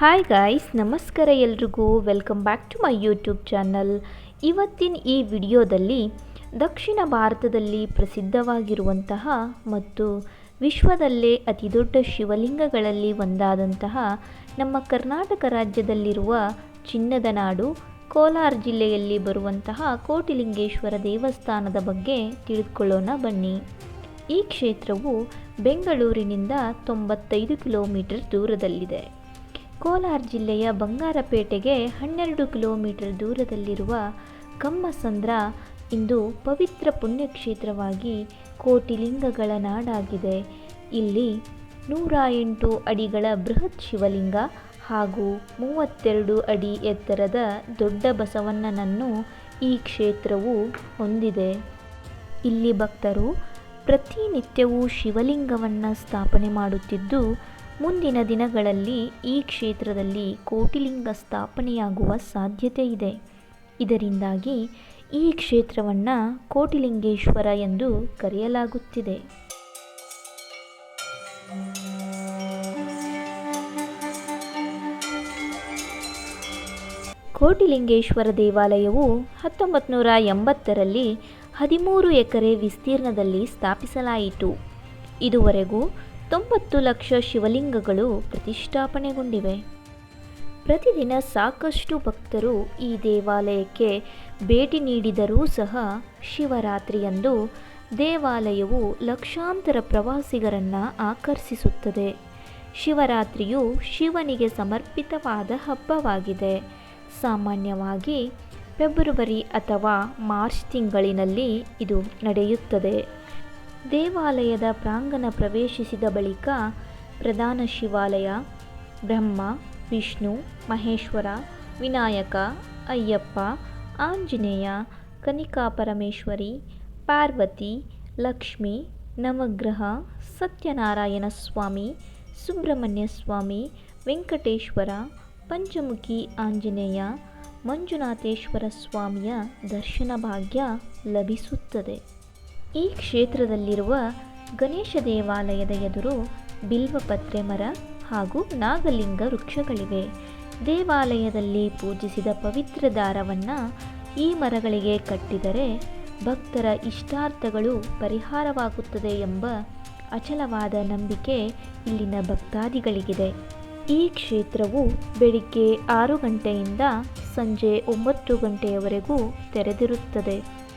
Hi guys ನಮಸ್ಕಾರ ಎಲ್ರಿಗೂ. Welcome back to my YouTube channel ಇವತ್ತಿನ ಈ ವಿಡಿಯೋದಲ್ಲಿ ದಕ್ಷಿಣ ಭಾರತದಲ್ಲಿ ಪ್ರಸಿದ್ಧವಾಗಿರುವಂತಹ ಮತ್ತು ವಿಶ್ವದಲ್ಲೇ ಅತಿದೊಡ್ಡ ಶಿವಲಿಂಗಗಳಲ್ಲಿ ಒಂದಾದಂತಹ ನಮ್ಮ ಕರ್ನಾಟಕ ರಾಜ್ಯದಲ್ಲಿರುವ ಚಿನ್ನದ ನಾಡು, ಕೋಲಾರ ಜಿಲ್ಲೆಯಲ್ಲಿ ಬರುವಂತಹ ಕೋಟಿಲಿಂಗೇಶ್ವರ ದೇವಸ್ಥಾನದ ಬಗ್ಗೆ ತಿಳಿದುಕೊಳ್ಳೋಣ ಬನ್ನಿ. ಈ ಕ್ಷೇತ್ರವು ಬೆಂಗಳೂರಿನಿಂದ ತೊಂಬತ್ತೈದು ಕಿಲೋಮೀಟರ್ ದೂರದಲ್ಲಿದೆ. ಕೋಲಾರ ಜಿಲ್ಲೆಯ ಬಂಗಾರಪೇಟೆಗೆ ಹನ್ನೆರಡು ಕಿಲೋಮೀಟರ್ ದೂರದಲ್ಲಿರುವ ಕಮ್ಮಸಂದ್ರ ಇಂದು ಪವಿತ್ರ ಪುಣ್ಯಕ್ಷೇತ್ರವಾಗಿ ಕೋಟಿಲಿಂಗಗಳ ನಾಡಾಗಿದೆ. ಇಲ್ಲಿ ನೂರ ಎಂಟು ಅಡಿಗಳ ಬೃಹತ್ ಶಿವಲಿಂಗ ಹಾಗೂ ಮೂವತ್ತೆರಡು ಅಡಿ ಎತ್ತರದ ದೊಡ್ಡ ಬಸವಣ್ಣನನ್ನು ಈ ಕ್ಷೇತ್ರವು ಹೊಂದಿದೆ. ಇಲ್ಲಿ ಭಕ್ತರು ಪ್ರತಿನಿತ್ಯವೂ ಶಿವಲಿಂಗವನ್ನು ಸ್ಥಾಪನೆ ಮಾಡುತ್ತಿದ್ದು ಮುಂದಿನ ದಿನಗಳಲ್ಲಿ ಈ ಕ್ಷೇತ್ರದಲ್ಲಿ ಕೋಟಿಲಿಂಗ ಸ್ಥಾಪನೆಯಾಗುವ ಸಾಧ್ಯತೆ ಇದೆ. ಇದರಿಂದಾಗಿ ಈ ಕ್ಷೇತ್ರವನ್ನು ಕೋಟಿಲಿಂಗೇಶ್ವರ ಎಂದು ಕರೆಯಲಾಗುತ್ತಿದೆ. ಕೋಟಿಲಿಂಗೇಶ್ವರ ದೇವಾಲಯವು ಹತ್ತೊಂಬತ್ತು ನೂರ ಎಂಬತ್ತರಲ್ಲಿ ಹದಿಮೂರು ಎಕರೆ ವಿಸ್ತೀರ್ಣದಲ್ಲಿ ಸ್ಥಾಪಿಸಲಾಯಿತು. ಇದುವರೆಗೂ ತೊಂಬತ್ತು ಲಕ್ಷ ಶಿವಲಿಂಗಗಳು ಪ್ರತಿಷ್ಠಾಪನೆಗೊಂಡಿವೆ. ಪ್ರತಿದಿನ ಸಾಕಷ್ಟು ಭಕ್ತರು ಈ ದೇವಾಲಯಕ್ಕೆ ಭೇಟಿ ನೀಡಿದರೂ ಸಹ ಶಿವರಾತ್ರಿಯಂದು ದೇವಾಲಯವು ಲಕ್ಷಾಂತರ ಪ್ರವಾಸಿಗರನ್ನು ಆಕರ್ಷಿಸುತ್ತದೆ. ಶಿವರಾತ್ರಿಯು ಶಿವನಿಗೆ ಸಮರ್ಪಿತವಾದ ಹಬ್ಬವಾಗಿದೆ. ಸಾಮಾನ್ಯವಾಗಿ ಫೆಬ್ರವರಿ ಅಥವಾ ಮಾರ್ಚ್ ತಿಂಗಳಿನಲ್ಲಿ ಇದು ನಡೆಯುತ್ತದೆ. ದೇವಾಲಯದ ಪ್ರಾಂಗಣ ಪ್ರವೇಶಿಸಿದ ಬಳಿಕ ಪ್ರಧಾನ ಶಿವಾಲಯ, ಬ್ರಹ್ಮ, ವಿಷ್ಣು, ಮಹೇಶ್ವರ, ವಿನಾಯಕ, ಅಯ್ಯಪ್ಪ, ಆಂಜನೇಯ, ಕನಿಕಾ ಪರಮೇಶ್ವರಿ, ಪಾರ್ವತಿ, ಲಕ್ಷ್ಮಿ, ನವಗ್ರಹ, ಸತ್ಯನಾರಾಯಣ ಸ್ವಾಮಿ, ಸುಬ್ರಹ್ಮಣ್ಯ ಸ್ವಾಮಿ, ವೆಂಕಟೇಶ್ವರ, ಪಂಚಮುಖಿ ಆಂಜನೇಯ, ಮಂಜುನಾಥೇಶ್ವರ ಸ್ವಾಮಿಯ ದರ್ಶನ ಭಾಗ್ಯ ಲಭಿಸುತ್ತದೆ. ಈ ಕ್ಷೇತ್ರದಲ್ಲಿರುವ ಗಣೇಶ ದೇವಾಲಯದ ಎದುರು ಬಿಲ್ವಪತ್ರೆ ಮರ ಹಾಗೂ ನಾಗಲಿಂಗ ವೃಕ್ಷಗಳಿವೆ. ದೇವಾಲಯದಲ್ಲಿ ಪೂಜಿಸಿದ ಪವಿತ್ರ ದಾರವನ್ನು ಈ ಮರಗಳಿಗೆ ಕಟ್ಟಿದರೆ ಭಕ್ತರ ಇಷ್ಟಾರ್ಥಗಳು ಪರಿಹಾರವಾಗುತ್ತದೆ ಎಂಬ ಅಚಲವಾದ ನಂಬಿಕೆ ಇಲ್ಲಿನ ಭಕ್ತಾದಿಗಳಿಗಿದೆ. ಈ ಕ್ಷೇತ್ರವು ಬೆಳಿಗ್ಗೆ ಆರು ಗಂಟೆಯಿಂದ ಸಂಜೆ ಒಂಬತ್ತು ಗಂಟೆಯವರೆಗೂ ತೆರೆದಿರುತ್ತದೆ.